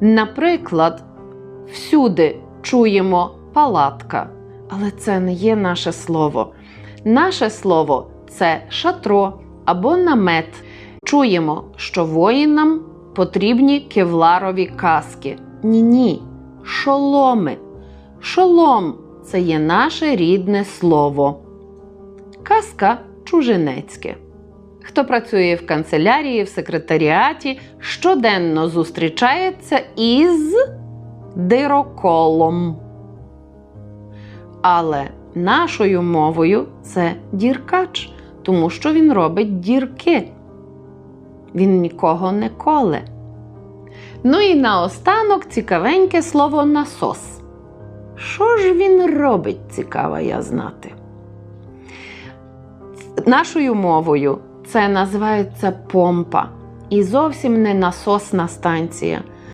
Наприклад, всюди чуємо палатка, але це не є наше слово. Наше слово це шатро або намет. Чуємо, що воїнам потрібні кевларові каски. Ні-ні, шоломи. Шолом це є наше рідне слово. Каска чужинецьке. Хто працює в канцелярії, в секретаріаті, щоденно зустрічається із дироколом. Але нашою мовою це діркач, тому що він робить дірки. Він нікого не коле. Ну і наостанок цікавеньке слово насос. Що ж він робить, цікаво я знати. Нашою мовою це називається помпа і зовсім не насосна станція.